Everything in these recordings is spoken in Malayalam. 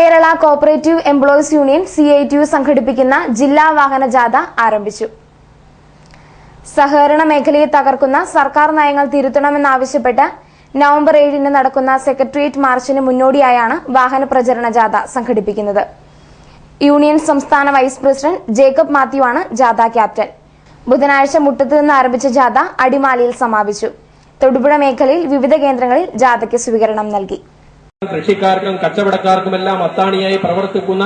Kerala cooperative employees union C I T U സംഘടിപ്പിക്കുന്ന ജില്ലാ വാഹന ജാഥ ആരംഭിച്ചു. സഹകരണ മേഖലയെ തകർക്കുന്ന സർക്കാർ നയങ്ങൾ തിരുത്തണമെന്നാവശ്യപ്പെട്ട് നവംബർ ഏഴിന് നടക്കുന്ന സെക്രട്ടേറിയറ്റ് മാർച്ചിന് മുന്നോടിയായാണ് വാഹന പ്രചരണ ജാഥ സംഘടിപ്പിക്കുന്നത്. യൂണിയൻ സംസ്ഥാന വൈസ് പ്രസിഡന്റ് ജേക്കബ് മാത്യു ആണ് ജാഥ ക്യാപ്റ്റൻ. ബുധനാഴ്ച മുട്ടത്ത് നിന്ന് ആരംഭിച്ച ജാഥ അടിമാലിയിൽ സമാപിച്ചു. തൊടുപുഴ മേഖലയിൽ വിവിധ കേന്ദ്രങ്ങളിൽ ജാഥയ്ക്ക് സ്വീകരണം നൽകി. കൃഷിക്കാർക്കും കച്ചവടക്കാർക്കുമെല്ലാം അത്താണിയായി പ്രവർത്തിക്കുന്ന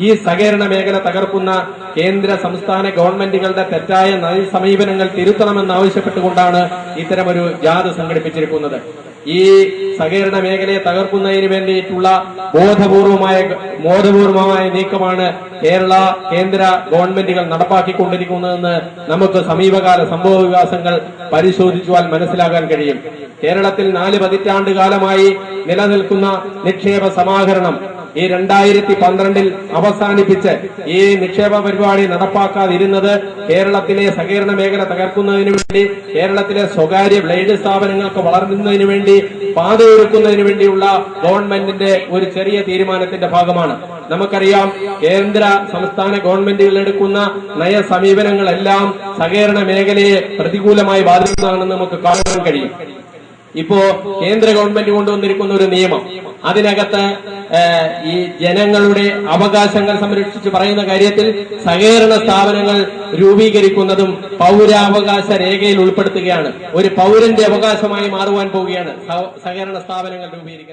ഈ സഹകരണ മേഖല തകർക്കുന്ന കേന്ദ്ര സംസ്ഥാന ഗവൺമെന്റുകളുടെ തെറ്റായ നയ സമീപനങ്ങൾ തിരുത്തണമെന്നാവശ്യപ്പെട്ടുകൊണ്ടാണ് ഇത്തരമൊരു ജാഥ സംഘടിപ്പിച്ചിരിക്കുന്നത്. ഈ സഹകരണ മേഖലയെ തകർക്കുന്നതിന് വേണ്ടിയിട്ടുള്ള ബോധപൂർവമായ ബോധപൂർവമായ നീക്കമാണ് കേരള കേന്ദ്ര ഗവൺമെന്റുകൾ നടപ്പാക്കിക്കൊണ്ടിരിക്കുന്നതെന്ന് നമുക്ക് സമീപകാല സംഭവ വികാസങ്ങൾ പരിശോധിച്ചാൽ മനസ്സിലാക്കാൻ കഴിയും. കേരളത്തിൽ നാല് പതിറ്റാണ്ട് കാലമായി നിലനിൽക്കുന്ന നിക്ഷേപ സമാഹരണം ഈ രണ്ടായിരത്തി പന്ത്രണ്ടിൽ അവസാനിപ്പിച്ച് ഈ നിക്ഷേപ പരിപാടി നടപ്പാക്കാതിരുന്നത് കേരളത്തിലെ സഹകരണ മേഖല തകർക്കുന്നതിന് വേണ്ടി കേരളത്തിലെ സ്വകാര്യ ബ്ലേഡ് സ്ഥാപനങ്ങൾക്ക് വളർന്നതിന് വേണ്ടി പാതയൊരുക്കുന്നതിന് വേണ്ടിയുള്ള ഗവൺമെന്റിന്റെ ഒരു ചെറിയ തീരുമാനത്തിന്റെ ഭാഗമാണ്. നമുക്കറിയാം കേന്ദ്ര സംസ്ഥാന ഗവൺമെന്റുകൾ എടുക്കുന്ന നയ സമീപനങ്ങളെല്ലാം സഹകരണ മേഖലയെ പ്രതികൂലമായി ബാധിക്കുന്നതാണെന്ന് നമുക്ക് കാണാൻ കഴിയും. ഇപ്പോ കേന്ദ്ര ഗവൺമെന്റ് കൊണ്ടുവന്നിരിക്കുന്ന ഒരു നിയമം. അതിനകത്ത് ഈ ജനങ്ങളുടെ അവകാശങ്ങൾ സംരക്ഷിച്ച് പറയുന്ന കാര്യത്തിൽ സഹകരണ സ്ഥാപനങ്ങൾ രൂപീകരിക്കുന്നതും പൗരാവകാശ രേഖയിൽ ഉൾപ്പെടുത്തുകയാണ്. ഒരു പൗരന്റെ അവകാശമായി മാറുവാൻ പോവുകയാണ് സഹ- സഹകരണ സ്ഥാപനങ്ങൾ രൂപീകരിക്കുന്നത്.